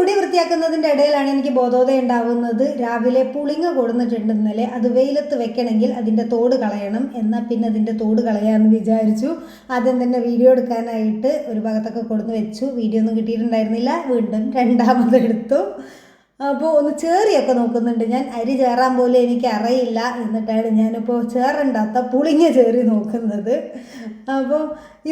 മുടി വൃത്തിയാക്കുന്നതിന്റെ ഇടയിലാണ് എനിക്ക് ബോധോദയം ഉണ്ടാവുന്നത്. രാവിലെ പുളിങ്ങ കൊടുന്നിട്ടുണ്ട് ഇന്നലെ. അത് വെയിലത്ത് വെക്കണമെങ്കിൽ അതിന്റെ തോട് കളയണം. എന്നാൽ പിന്നെ അതിന്റെ തോട് കളയാമെന്ന് വിചാരിച്ചു. ആദ്യം തന്നെ വീഡിയോ എടുക്കാനായിട്ട് ഒരു ഭാഗത്തൊക്കെ കൊടുന്ന് വെച്ചു. വീഡിയോ ഒന്നും കിട്ടിയിട്ടുണ്ടായിരുന്നില്ല. വീണ്ടും രണ്ടാമത് എടുത്തു അപ്പോൾ ഒന്ന് ചേറിയൊക്കെ നോക്കുന്നുണ്ട്. ഞാൻ അരി ചേറാൻ പോലും എനിക്ക് അറിയില്ല എന്നിട്ടാണ് ഞാനിപ്പോൾ ചേറണ്ടാത്ത പുളിങ്ങ ചേറി നോക്കുന്നത്. അപ്പോൾ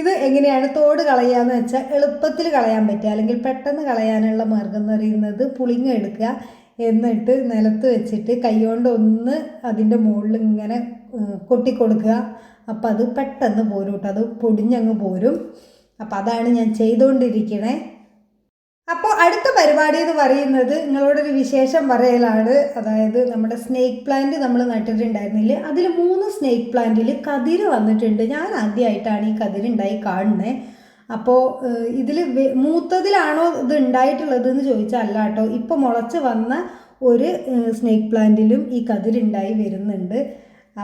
ഇത് എങ്ങനെയാണ് തോട് കളയാന്ന് വെച്ചാൽ എളുപ്പത്തിൽ കളയാൻ പറ്റുക. അല്ലെങ്കിൽ പെട്ടെന്ന് കളയാനുള്ള മാർഗം എന്ന് പറയുന്നത് പുളിങ്ങ എടുക്കുക. എന്നിട്ട് നിലത്ത് വെച്ചിട്ട് കൈകൊണ്ട് ഒന്ന് അതിന്റെ മുകളിൽ ഇങ്ങനെ കൊട്ടിക്കൊടുക്കുക അപ്പോൾ അത് പെട്ടെന്ന് പോരും കേട്ടോ അത് പൊടിഞ്ഞങ്ങ് പോരും. അപ്പോൾ അതാണ് ഞാൻ ചെയ്തുകൊണ്ടിരിക്കണേ അപ്പോൾ അടുത്ത പരിപാടി എന്ന് പറയുന്നത് നിങ്ങളോടൊരു വിശേഷം പറയലാണ്. അതായത് നമ്മുടെ സ്നേക്ക് പ്ലാന്റ് നമ്മൾ നട്ടിട്ടുണ്ടായിരുന്നില്ല? അതിൽ മൂന്ന് സ്നേക്ക് പ്ലാന്റിൽ കതിര് വന്നിട്ടുണ്ട്. ഞാൻ ആദ്യമായിട്ടാണ് ഈ കതിരുണ്ടായി കാണുന്നത് അപ്പോൾ ഇതിൽ മൂത്തതിലാണോ ഇത് ഉണ്ടായിട്ടുള്ളത് എന്ന് ചോദിച്ചാൽ അല്ല കേട്ടോ. ഇപ്പോൾ മുളച്ച് വന്ന ഒരു സ്നേക്ക് പ്ലാന്റിലും ഈ കതിരുണ്ടായി വരുന്നുണ്ട്.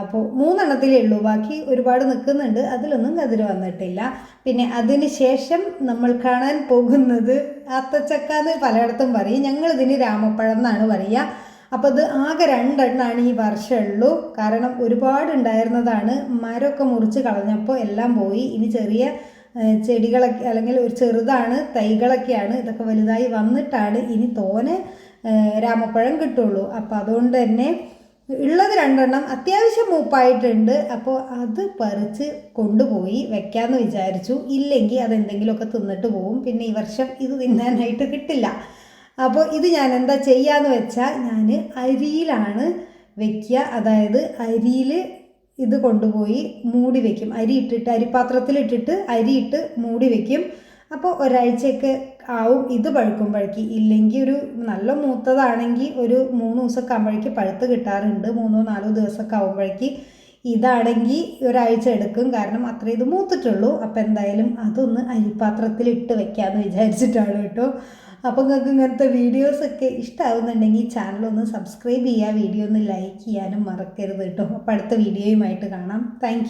അപ്പോൾ മൂന്നെണ്ണത്തിലേ ഉള്ളൂ. ബാക്കി ഒരുപാട് നിൽക്കുന്നുണ്ട് അതിലൊന്നും കതിര് വന്നിട്ടില്ല. പിന്നെ അതിന് ശേഷം നമ്മൾ കാണാൻ പോകുന്നത് അത്തച്ചക്ക എന്ന് പലയിടത്തും പറയും. ഞങ്ങളിതിന് രാമപ്പഴം എന്നാണ് പറയുക. അപ്പോൾ അത് ആകെ രണ്ടെണ്ണമാണ് ഈ വർഷമുള്ളൂ. കാരണം ഒരുപാട് ഉണ്ടായിരുന്നതാണ് മരമൊക്കെ മുറിച്ച് കളഞ്ഞപ്പോൾ എല്ലാം പോയി. ഇനി ചെറിയ ചെടികളൊക്കെ അല്ലെങ്കിൽ ഒരു ചെറുതാണ് തൈകളൊക്കെയാണ് ഇതൊക്കെ വലുതായി വന്നിട്ടാണ് ഇനി തോനെ രാമപ്പഴം കിട്ടുള്ളൂ. അപ്പോൾ അതുകൊണ്ട് തന്നെ ഉള്ളത് രണ്ടെണ്ണം അത്യാവശ്യം മൂപ്പായിട്ടുണ്ട്. അപ്പോൾ അത് പറിച്ച് കൊണ്ടുപോയി വെക്കാമെന്ന് വിചാരിച്ചു. ഇല്ലെങ്കിൽ അതെന്തെങ്കിലുമൊക്കെ തിന്നിട്ട് പോവും പിന്നെ ഈ വർഷം ഇത് തിന്നാനായിട്ട് കിട്ടില്ല. അപ്പോൾ ഇത് ഞാൻ എന്താ ചെയ്യാന്ന് വെച്ചാൽ ഞാൻ അരിയിലാണ് വെക്കുക. അതായത് അരിയിൽ ഇത് കൊണ്ടുപോയി മൂടി വെക്കും. അരി ഇട്ടിട്ട് അരിപാത്രത്തിലിട്ടിട്ട് അരിയിട്ട് മൂടി വെക്കും. അപ്പോൾ ഒരാഴ്ചയൊക്കെ ആവും ഇത് പഴുക്കുമ്പോഴേക്ക്. ഇല്ലെങ്കിൽ ഒരു നല്ല മൂത്തതാണെങ്കിൽ ഒരു മൂന്ന് ദിവസമൊക്കെ ആകുമ്പോഴേക്ക് പഴുത്ത് കിട്ടാറുണ്ട്. മൂന്നോ നാലോ ദിവസമൊക്കെ ആകുമ്പോഴേക്ക് ഇതാണെങ്കിൽ ഒരാഴ്ച എടുക്കും. കാരണം അത്ര ഇത് മൂത്തിട്ടുള്ളൂ. അപ്പോൾ എന്തായാലും അതൊന്ന് അരിപ്പാത്രത്തിൽ ഇട്ട് വെക്കാമെന്ന് വിചാരിച്ചിട്ടാണ് കേട്ടോ. അപ്പോൾ നിങ്ങൾക്ക് ഇങ്ങനത്തെ വീഡിയോസൊക്കെ ഇഷ്ടമാവുന്നുണ്ടെങ്കിൽ ചാനലൊന്ന് സബ്സ്ക്രൈബ് ചെയ്യുക. വീഡിയോ ഒന്ന് ലൈക്ക് ചെയ്യാനും മറക്കരുത് കേട്ടോ. അപ്പോൾ അടുത്ത വീഡിയോയുമായിട്ട് കാണാം. താങ്ക്